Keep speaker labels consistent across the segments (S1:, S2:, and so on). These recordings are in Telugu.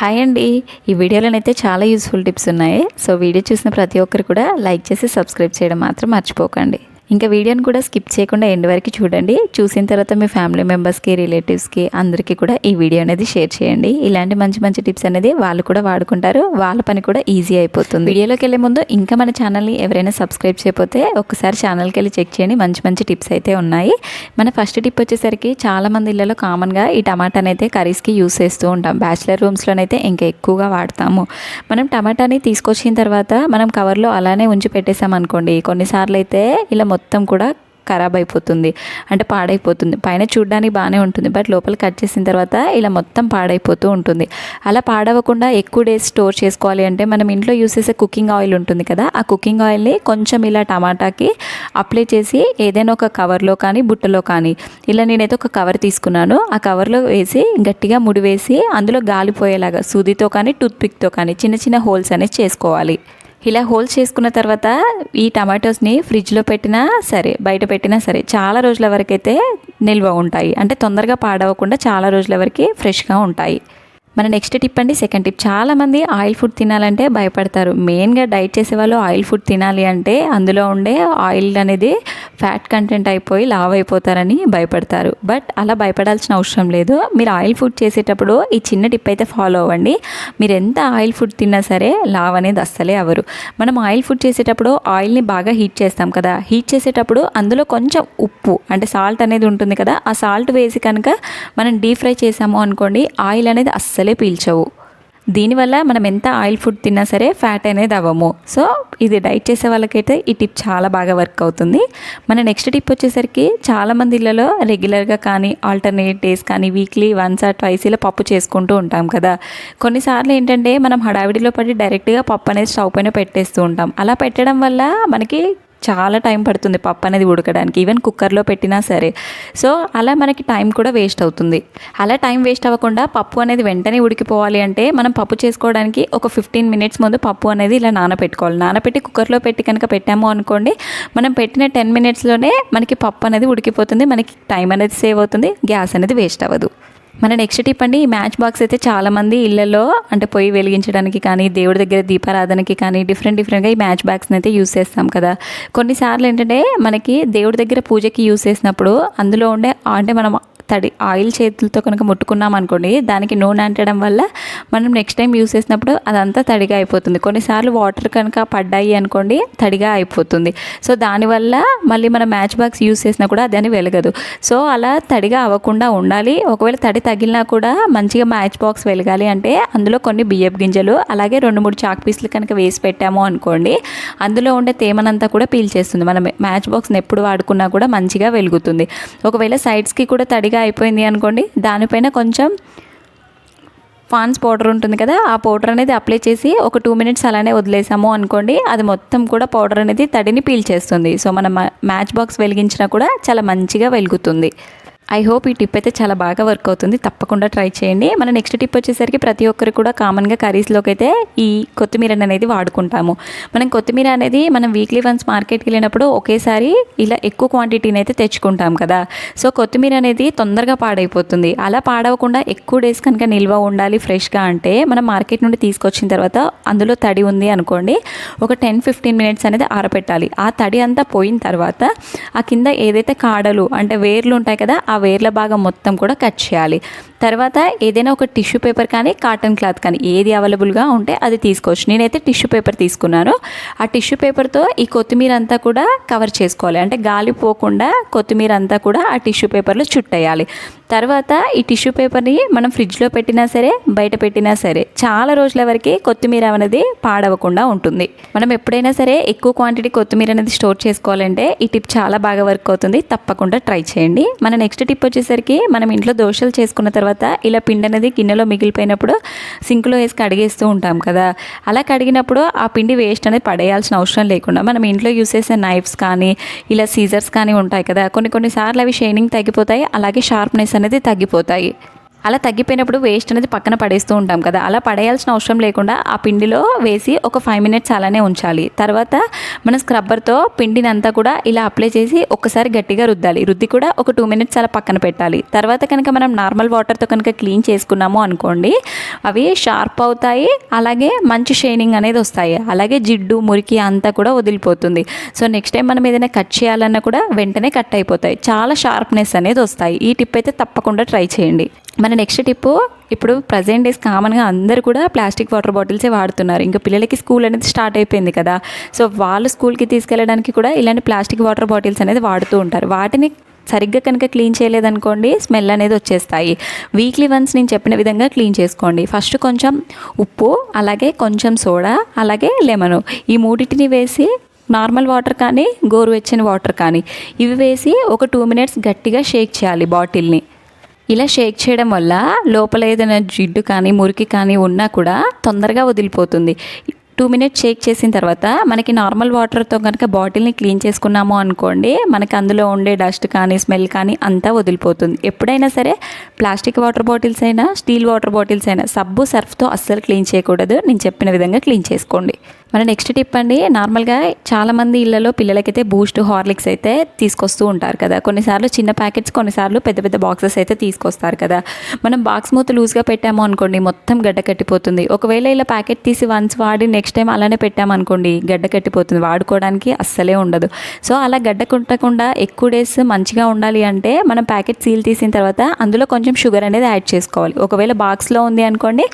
S1: హాయ్ అండి. ఈ వీడియోలోనైతే చాలా యూస్ఫుల్ టిప్స్ ఉన్నాయి. సో వీడియో చూసిన ప్రతి ఒక్కరు కూడా లైక్ చేసి సబ్స్క్రైబ్ చేయడం మాత్రం మర్చిపోకండి. ఇంకా వీడియోని కూడా స్కిప్ చేయకుండా ఎండ్ వరకు చూడండి. చూసిన తర్వాత మీ ఫ్యామిలీ మెంబర్స్కి రిలేటివ్స్కి అందరికీ కూడా ఈ వీడియో అనేది షేర్ చేయండి. ఇలాంటి మంచి మంచి టిప్స్ అనేది వాళ్ళు కూడా వాడుకుంటారు. వాళ్ళ పని కూడా ఈజీ అయిపోతుంది. వీడియోలోకి వెళ్ళే ముందు ఇంకా మన ఛానల్ని ఎవరైనా సబ్స్క్రైబ్ చేయకపోతే ఒకసారి ఛానల్కి వెళ్ళి చెక్ చేయండి. మంచి మంచి టిప్స్ అయితే ఉన్నాయి. మన ఫస్ట్ టిప్ వచ్చేసరికి చాలా మంది ఇళ్ళలో కామన్గా ఈ టమాటాని అయితే కర్రీస్కి యూస్ చేస్తూ ఉంటాం. బ్యాచిలర్ రూమ్స్లోనైతే ఇంకా ఎక్కువగా వాడతాము. మనం టమాటాని తీసుకొచ్చిన తర్వాత మనం కవర్లో అలానే ఉంచి పెట్టేసాం అనుకోండి కొన్నిసార్లు అయితే ఇలా మొత్తం కూడా ఖరాబ్ అయిపోతుంది. అంటే పాడైపోతుంది. పైన చూడడానికి బాగానే ఉంటుంది. బట్ లోపల కట్ చేసిన తర్వాత ఇలా మొత్తం పాడైపోతూ ఉంటుంది. అలా పాడవకుండా ఎక్కువ డేస్ స్టోర్ చేసుకోవాలి అంటే మనం ఇంట్లో యూస్ చేసే కుకింగ్ ఆయిల్ ఉంటుంది కదా ఆ కుకింగ్ ఆయిల్ని కొంచెం ఇలా టమాటాకి అప్లై చేసి ఏదైనా ఒక కవర్లో కానీ బుట్టలో కానీ ఇలా నేనైతే ఒక కవర్ తీసుకున్నాను. ఆ కవర్లో వేసి గట్టిగా ముడి వేసి అందులో గాలిపోయేలాగా సూదితో కానీ టూత్పిక్తో కానీ చిన్న చిన్న హోల్స్ అనేది చేసుకోవాలి. ఇలా హోల్స్ చేసుకున్న తర్వాత ఈ టమాటోస్ని ఫ్రిడ్జ్లో పెట్టినా సరే బయట పెట్టినా సరే చాలా రోజుల వరకు అయితే నిల్వ ఉంటాయి. అంటే తొందరగా పాడవకుండా చాలా రోజుల వరకు ఫ్రెష్గా ఉంటాయి. మన నెక్స్ట్ టిప్ అండి సెకండ్ టిప్ చాలామంది ఆయిల్ ఫుడ్ తినాలంటే భయపడతారు. మెయిన్గా డైట్ చేసే వాళ్ళు ఆయిల్ ఫుడ్ తినాలి అంటే అందులో ఉండే ఆయిల్ అనేది ఫ్యాట్ కంటెంట్ అయిపోయి లావ్ అయిపోతారని భయపడతారు. బట్ అలా భయపడాల్సిన అవసరం లేదు. మీరు ఆయిల్ ఫుడ్ చేసేటప్పుడు ఈ చిన్న టిప్ అయితే ఫాలో అవ్వండి. మీరు ఎంత ఆయిల్ ఫుడ్ తిన్నా సరే లావ్ అనేది అస్సలే అవ్వరు. మనం ఆయిల్ ఫుడ్ చేసేటప్పుడు ఆయిల్ని బాగా హీట్ చేస్తాం కదా. హీట్ చేసేటప్పుడు అందులో కొంచెం ఉప్పు అంటే సాల్ట్ అనేది ఉంటుంది కదా. ఆ సాల్ట్ వేసి కనుక మనం డీప్ ఫ్రై చేసాము అనుకోండి ఆయిల్ అనేది అస్సలే పీల్చవు. దీనివల్ల మనం ఎంత ఆయిల్ ఫుడ్ తిన్నా సరే ఫ్యాట్ అనేది అవ్వము. సో ఇది డైట్ చేసే వాళ్ళకైతే ఈ టిప్ చాలా బాగా వర్క్ అవుతుంది. మన నెక్స్ట్ టిప్ వచ్చేసరికి చాలామంది ఇళ్ళలో రెగ్యులర్గా కానీ ఆల్టర్నేట్ డేస్ కానీ వీక్లీ వన్స్ ఆర్ ట్వైస్ ఇలా పప్పు చేసుకుంటూ ఉంటాం కదా. కొన్నిసార్లు ఏంటంటే మనం హడావిడిలో పడి డైరెక్ట్గా పప్పు అనేది స్టవ్ పైన పెట్టేస్తూ ఉంటాం. అలా పెట్టడం వల్ల మనకి చాలా టైం పడుతుంది పప్పు అనేది ఉడకడానికి ఈవెన్ కుక్కర్లో పెట్టినా సరే. సో అలా మనకి టైం కూడా వేస్ట్ అవుతుంది. అలా టైం వేస్ట్ అవ్వకుండా పప్పు అనేది వెంటనే ఉడికిపోవాలి అంటే మనం పప్పు చేసుకోవడానికి ఒక ఫిఫ్టీన్ మినిట్స్ ముందు పప్పు అనేది ఇలా నానబెట్టుకోవాలి నానబెట్టి కుక్కర్లో పెట్టి కనుక పెట్టాము అనుకోండి మనం పెట్టిన టెన్ మినిట్స్లోనే మనకి పప్పు అనేది ఉడికిపోతుంది మనకి టైం అనేది సేవ్ అవుతుంది గ్యాస్ అనేది వేస్ట్ అవ్వదు. మన నెక్స్ట్ టిప్ అండి ఈ మ్యాచ్ బాక్స్ అయితే చాలామంది ఇళ్ళలో అంటే పొయ్యి వెలిగించడానికి కానీ దేవుడి దగ్గర దీపారాధనకి కానీ డిఫరెంట్ డిఫరెంట్గా ఈ మ్యాచ్ బాక్స్ని అయితే యూస్ చేస్తాం కదా. కొన్నిసార్లు ఏంటంటే మనకి దేవుడి దగ్గర పూజకి యూస్ చేసినప్పుడు అందులో ఉండే అంటే మనం తడి ఆయిల్ చేతులతో కనుక ముట్టుకున్నాం అనుకోండి దానికి నూనె అంటడం వల్ల మనం నెక్స్ట్ టైం యూస్ చేసినప్పుడు అదంతా తడిగా అయిపోతుంది. కొన్నిసార్లు వాటర్ కనుక పడ్డాయి అనుకోండి తడిగా అయిపోతుంది. సో దానివల్ల మళ్ళీ మనం మ్యాచ్ బాక్స్ యూస్ చేసినా కూడా అది అని వెలగదు. సో అలా తడిగా అవ్వకుండా ఉండాలి. ఒకవేళ తడి తగిలినా కూడా మంచిగా మ్యాచ్ బాక్స్ వెలగాలి అంటే అందులో కొన్ని బియ్యపు గింజలు అలాగే రెండు మూడు చాక్ పీసులు కనుక వేసి పెట్టాము అనుకోండి అందులో ఉండే తేమనంతా కూడా పీల్చేస్తుంది మనం మ్యాచ్ బాక్స్ని ఎప్పుడు వాడుకున్నా కూడా మంచిగా వెలుగుతుంది. ఒకవేళ సైడ్స్కి కూడా తడిగా అయిపోయింది అనుకోండి దానిపైన కొంచెం ఫాన్స్ పౌడర్ ఉంటుంది కదా ఆ పౌడర్ అనేది అప్లై చేసి ఒక టూ మినిట్స్ అలానే వదిలేసాము అనుకోండి అది మొత్తం కూడా పౌడర్ అనేది తడిని పీల్ చేస్తుంది. సో మనం మ్యాచ్ బాక్స్ వెలిగించినా కూడా చాలా మంచిగా వెలుగుతుంది. ఐ హోప్ ఈ టిప్ అయితే చాలా బాగా వర్క్ అవుతుంది. తప్పకుండా ట్రై చేయండి. మన నెక్స్ట్ టిప్ వచ్చేసరికి ప్రతి ఒక్కరు కూడా కామన్గా కర్రీస్లోకి అయితే ఈ కొత్తిమీర అనేది వాడుకుంటాము. మనం కొత్తిమీర అనేది మనం వీక్లీ వన్స్ మార్కెట్కి వెళ్ళినప్పుడు ఒకేసారి ఇలా ఎక్కువ క్వాంటిటీని అయితే తెచ్చుకుంటాం కదా. సో కొత్తిమీర అనేది తొందరగా పాడైపోతుంది. అలా పాడవకుండా ఎక్కువ డేస్ కనుక నిల్వ ఉండాలి ఫ్రెష్గా అంటే మనం మార్కెట్ నుండి తీసుకొచ్చిన తర్వాత అందులో తడి ఉంది అనుకోండి. ఒక టెన్ ఫిఫ్టీన్ మినిట్స్ అనేది ఆరబెట్టాలి ఆ తడి అంతా పోయిన తర్వాత ఆ కింద ఏదైతే కాడలు అంటే వేర్లు ఉంటాయి కదా ఆ వేర్ల భాగం మొత్తం కూడా కట్ చేయాలి. తర్వాత ఏదైనా ఒక టిష్యూ పేపర్ కానీ కాటన్ క్లాత్ కానీ ఏది అవైలబుల్గా ఉంటే అది తీసుకోవచ్చు. నేనైతే టిష్యూ పేపర్ తీసుకున్నాను. ఆ టిష్యూ పేపర్తో ఈ కొత్తిమీర అంతా కూడా కవర్ చేసుకోవాలి. అంటే గాలి పోకుండా కొత్తిమీర అంతా కూడా ఆ టిష్యూ పేపర్లో చుట్టేయాలి. తర్వాత ఈ టిష్యూ పేపర్ని మనం ఫ్రిడ్జ్లో పెట్టినా సరే బయట పెట్టినా సరే చాలా రోజుల వరకు కొత్తిమీర అనేది పాడవకుండా ఉంటుంది. మనం ఎప్పుడైనా సరే ఎక్కువ క్వాంటిటీ కొత్తిమీర అనేది స్టోర్ చేసుకోవాలంటే ఈ టిప్ చాలా బాగా వర్క్ అవుతుంది. తప్పకుండా ట్రై చేయండి. మన నెక్స్ట్ టిప్ వచ్చేసరికి మనం ఇంట్లో దోశలు చేసుకున్న తర్వాత తర్వాత ఇలా పిండి అనేది గిన్నెలో మిగిలిపోయినప్పుడు సింక్లో వేసి కడిగేస్తూ ఉంటాం కదా. అలా కడిగినప్పుడు ఆ పిండి వేస్ట్ అనేది పడేయాల్సిన అవసరం లేకుండా మనం ఇంట్లో యూస్ చేసే నైఫ్స్ కానీ ఇలా సీజర్స్ కానీ ఉంటాయి కదా. కొన్ని కొన్నిసార్లు అవి షైనింగ్ తగ్గిపోతాయి అలాగే షార్ప్నెస్ అనేది తగ్గిపోతాయి. అలా తగ్గిపోయినప్పుడు వేస్ట్ అనేది పక్కన పడేస్తూ ఉంటాం కదా. అలా పడేయాల్సిన అవసరం లేకుండా ఆ పిండిలో వేసి ఒక ఫైవ్ మినిట్స్ అలానే ఉంచాలి. తర్వాత మన స్క్రబ్బర్తో పిండిని అంతా కూడా ఇలా అప్లై చేసి ఒక్కసారి గట్టిగా రుద్దాలి. రుద్ది కూడా ఒక టూ మినిట్స్ అలా పక్కన పెట్టాలి. తర్వాత కనుక మనం నార్మల్ వాటర్తో కనుక క్లీన్ చేసుకున్నాము అనుకోండి అవి షార్ప్ అవుతాయి. అలాగే మంచి షైనింగ్ అనేది వస్తాయి. అలాగే జిడ్డు మురికి అంతా కూడా వదిలిపోతుంది. సో నెక్స్ట్ టైం మనం ఏదైనా కట్ చేయాలన్నా కూడా వెంటనే కట్ అయిపోతాయి. చాలా షార్ప్నెస్ అనేది వస్తాయి. ఈ టిప్ అయితే తప్పకుండా ట్రై చేయండి. మన నెక్స్ట్ టిప్ ఇప్పుడు ప్రజెంట్ డేస్ కామన్గా అందరు కూడా ప్లాస్టిక్ వాటర్ బాటిల్సే వాడుతున్నారు. ఇంకా పిల్లలకి స్కూల్ అనేది స్టార్ట్ అయిపోయింది కదా. సో వాళ్ళు స్కూల్కి తీసుకెళ్ళడానికి కూడా ఇలాంటి ప్లాస్టిక్ వాటర్ బాటిల్స్ అనేది వాడుతూ ఉంటారు. వాటిని సరిగ్గా కనుక క్లీన్ చేయలేదనుకోండి స్మెల్ అనేది వచ్చేస్తాయి. వీక్లీ వన్స్ నేను చెప్పిన విధంగా క్లీన్ చేసుకోండి. ఫస్ట్ కొంచెం ఉప్పు అలాగే కొంచెం సోడా అలాగే లెమను ఈ మూడింటిని వేసి నార్మల్ వాటర్ కానీ గోరువెచ్చని వాటర్ కానీ ఇవి వేసి ఒక టూ మినిట్స్ గట్టిగా షేక్ చేయాలి బాటిల్ని ఇలా షేక్ చేయడం వల్ల లోపల ఏదైనా జిడ్డు కానీ మురికి కానీ ఉన్నా కూడా తొందరగా వదిలిపోతుంది. టూ మినిట్స్ షేక్ చేసిన తర్వాత మనకి నార్మల్ వాటర్తో కనుక బాటిల్ని క్లీన్ చేసుకున్నాము అనుకోండి మనకి అందులో ఉండే డస్ట్ కానీ స్మెల్ కానీ అంతా వదిలిపోతుంది. ఎప్పుడైనా సరే ప్లాస్టిక్ వాటర్ బాటిల్స్ అయినా స్టీల్ వాటర్ బాటిల్స్ అయినా సబ్బు సర్ఫ్తో అస్సలు క్లీన్ చేయకూడదు. నేను చెప్పిన విధంగా క్లీన్ చేసుకోండి. మన నెక్స్ట్ టిప్ అండి నార్మల్గా చాలామంది ఇళ్ళలో పిల్లలకైతే బూస్ట్ హార్లిక్స్ అయితే తీసుకొస్తూ ఉంటారు కదా. కొన్నిసార్లు చిన్న ప్యాకెట్స్ కొన్నిసార్లు పెద్ద పెద్ద బాక్సెస్ అయితే తీసుకొస్తారు కదా. మనం బాక్స్ మూత లూజ్గా పెట్టాము అనుకోండి మొత్తం గడ్డ కట్టిపోతుంది. ఒకవేళ ఇలా ప్యాకెట్ తీసి వన్స్ వాడి నెక్స్ట్ టైం అలానే పెట్టామనుకోండి గడ్డ కట్టిపోతుంది. వాడుకోవడానికి అస్సలే ఉండదు. సో అలా గడ్డ కుట్టకుండా ఎక్కువ డేస్ మంచిగా ఉండాలి అంటే మనం ప్యాకెట్ సీల్ తీసిన తర్వాత అందులో కొంచెం షుగర్ అనేది యాడ్ చేసుకోవాలి. ఒకవేళ బాక్స్లో ఉంది అనుకోండి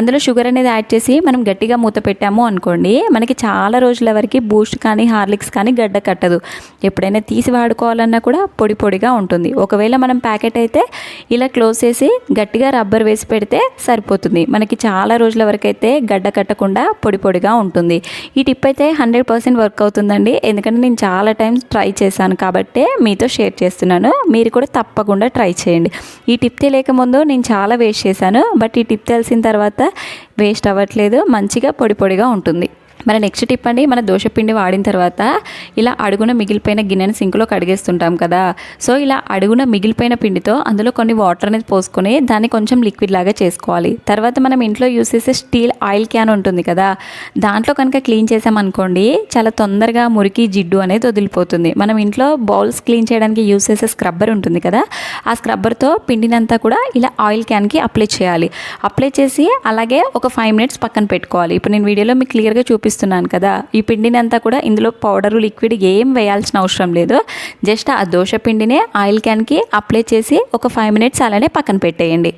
S1: అందులో షుగర్ అనేది యాడ్ చేసి మనం గట్టిగా మూత పెట్టాము అనుకోండి మనకి చాలా రోజుల వరకు బూస్ట్ కానీ హార్లిక్స్ కానీ గడ్డ కట్టదు. ఎప్పుడైనా తీసి వాడుకోవాలన్నా కూడా పొడి పొడిగా ఉంటుంది. ఒకవేళ మనం ప్యాకెట్ అయితే ఇలా క్లోజ్ చేసి గట్టిగా రబ్బర్ వేసి పెడితే సరిపోతుంది. మనకి చాలా రోజుల వరకు అయితే గడ్డ కట్టకుండా పొడి పొడిగా ఉంటుంది. ఈ టిప్ అయితే హండ్రెడ్ పర్సెంట్ వర్క్ అవుతుందండి. ఎందుకంటే నేను చాలా టైమ్స్ ట్రై చేశాను కాబట్టి మీతో షేర్ చేస్తున్నాను. మీరు కూడా తప్పకుండా ట్రై చేయండి. ఈ టిప్ తెలియక ముందు నేను చాలా వేస్ట్ చేశాను. బట్ ఈ టిప్ తెలిసిన తర్వాత వేస్ట్ అవ్వట్లేదు. మంచిగా పొడి పొడిగా ఉంటుంది. మన నెక్స్ట్ టిప్ అండి మన దోశపిండి వాడిన తర్వాత ఇలా అడుగున మిగిలిపోయిన గిన్నెని సింకులో కడిగేస్తుంటాం కదా. సో ఇలా అడుగున మిగిలిపోయిన పిండితో అందులో కొన్ని వాటర్ అనేది పోసుకొని దాన్ని కొంచెం లిక్విడ్ లాగా చేసుకోవాలి. తర్వాత మనం ఇంట్లో యూస్ చేసే స్టీల్ ఆయిల్ క్యాన్ ఉంటుంది కదా. దాంట్లో కనుక క్లీన్ చేసామనుకోండి చాలా తొందరగా మురికి జిడ్డు అనేది వదిలిపోతుంది. మనం ఇంట్లో బౌల్స్ క్లీన్ చేయడానికి యూస్ చేసే స్క్రబ్బర్ ఉంటుంది కదా ఆ స్క్రబ్బర్తో పిండినంతా కూడా ఇలా ఆయిల్ క్యాన్కి అప్లై చేయాలి. అప్లై చేసి అలాగే ఒక ఫైవ్ మినిట్స్ పక్కన పెట్టుకోవాలి. ఇప్పుడు నేను వీడియోలో మీకు క్లియర్గా చూపిస్తున్నాను కదా. ఈ పిండిని అంతా కూడా ఇందులో పౌడరు లిక్విడ్ ఏం వేయాల్సిన అవసరం లేదు. జస్ట్ ఆ దోశ పిండినే ఆయిల్ క్యాన్కి అప్లై చేసి ఒక ఫైవ్ మినిట్స్ అలానే పక్కన పెట్టేయండి.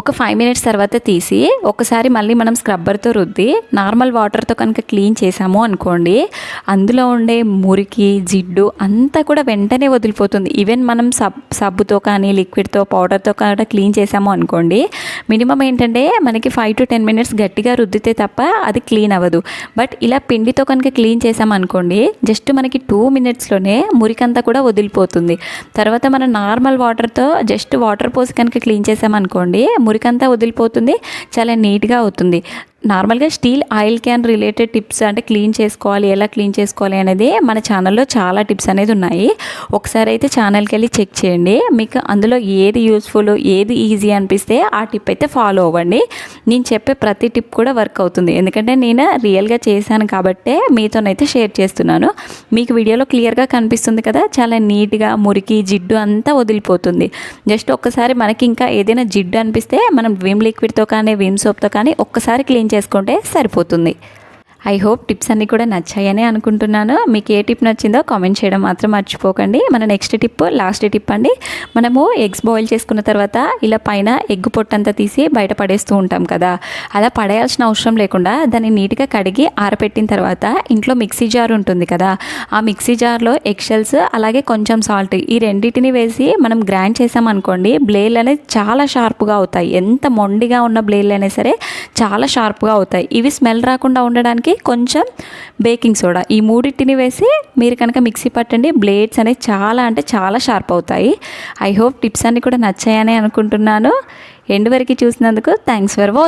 S1: ఒక ఫైవ్ మినిట్స్ తర్వాత తీసి ఒకసారి మళ్ళీ మనం స్క్రబ్బర్తో రుద్ది నార్మల్ వాటర్తో కనుక క్లీన్ చేసాము అనుకోండి అందులో ఉండే మురికి జిడ్డు అంతా కూడా వెంటనే వదిలిపోతుంది. ఈవెన్ మనం సబ్ సబ్బుతో కానీ లిక్విడ్తో పౌడర్తో కూడా క్లీన్ చేసాము అనుకోండి మినిమం ఏంటంటే మనకి ఫైవ్ టు టెన్ మినిట్స్ గట్టిగా రుద్దితే తప్ప అది క్లీన్ అవ్వదు. బట్ ఇలా పిండితో కనుక క్లీన్ చేసామనుకోండి జస్ట్ మనకి టూ మినిట్స్లోనే మురికంతా కూడా వదిలిపోతుంది. తర్వాత మనం నార్మల్ వాటర్తో జస్ట్ వాటర్ పోసి కనుక క్లీన్ చేసామనుకోండి మురికంతా వదిలిపోతుంది. చాలా నీట్గా అవుతుంది. నార్మల్గా steel oil can related tips అంటే క్లీన్ చేసుకోవాలి ఎలా క్లీన్ చేసుకోవాలి అనేది మన ఛానల్లో చాలా టిప్స్ అనేది ఉన్నాయి. ఒకసారి అయితే ఛానల్కి వెళ్ళి చెక్ చేయండి. మీకు అందులో ఏది యూస్ఫుల్ ఏది ఈజీ అనిపిస్తే ఆ టిప్ అయితే ఫాలో అవ్వండి. నేను చెప్పే ప్రతి టిప్ కూడా వర్క్ అవుతుంది. ఎందుకంటే నేను రియల్గా చేశాను కాబట్టే మీతోనైతే షేర్ చేస్తున్నాను. మీకు వీడియోలో క్లియర్గా కనిపిస్తుంది కదా చాలా నీట్గా మురికి జిడ్డు అంతా వదిలిపోతుంది. జస్ట్ ఒక్కసారి మనకి ఇంకా ఏదైనా జిడ్డు అనిపిస్తే మనం విమ్ లిక్విడ్తో కానీ విమ్ సోప్తో కానీ ఒక్కసారి క్లీన్ చేసుకుంటే సరిపోతుంది. ఐ హోప్ టిప్స్ అన్నీ కూడా నచ్చాయని అనుకుంటున్నాను. మీకు ఏ టిప్ నచ్చిందో కామెంట్ చేయడం మాత్రం మర్చిపోకండి. మన నెక్స్ట్ టిప్ లాస్ట్ టిప్ అండి. మనము ఎగ్స్ బాయిల్ చేసుకున్న తర్వాత ఇలా పైన ఎగ్ పొట్టంతా తీసి బయట పడేస్తూ ఉంటాం కదా. అలా పడేయాల్సిన అవసరం లేకుండా దాన్ని నీట్గా కడిగి ఆరపెట్టిన తర్వాత ఇంట్లో మిక్సీ జార్ ఉంటుంది కదా. ఆ మిక్సీ జార్లో ఎగ్షెల్స్ అలాగే కొంచెం సాల్ట్ ఈ రెండింటిని వేసి మనం గ్రైండ్ చేసామనుకోండి బ్లేడ్లు అనేది చాలా షార్ప్గా అవుతాయి. ఎంత మొండిగా ఉన్న బ్లేడ్లు అయినా సరే చాలా షార్ప్గా అవుతాయి. ఇవి స్మెల్ రాకుండా ఉండడానికి కొంచెం బేకింగ్ సోడా. ఈ మూడింటిని వేసి మీరు కనుక మిక్సీ పట్టండి. బ్లేడ్స్ అనేవి చాలా అంటే చాలా షార్ప్ అవుతాయి. ఐ హోప్ టిప్స్ అన్నీ కూడా నచ్చాయని అనుకుంటున్నాను. ఎండ్ వరకు చూసినందుకు థ్యాంక్స్ ఫర్ వాచ్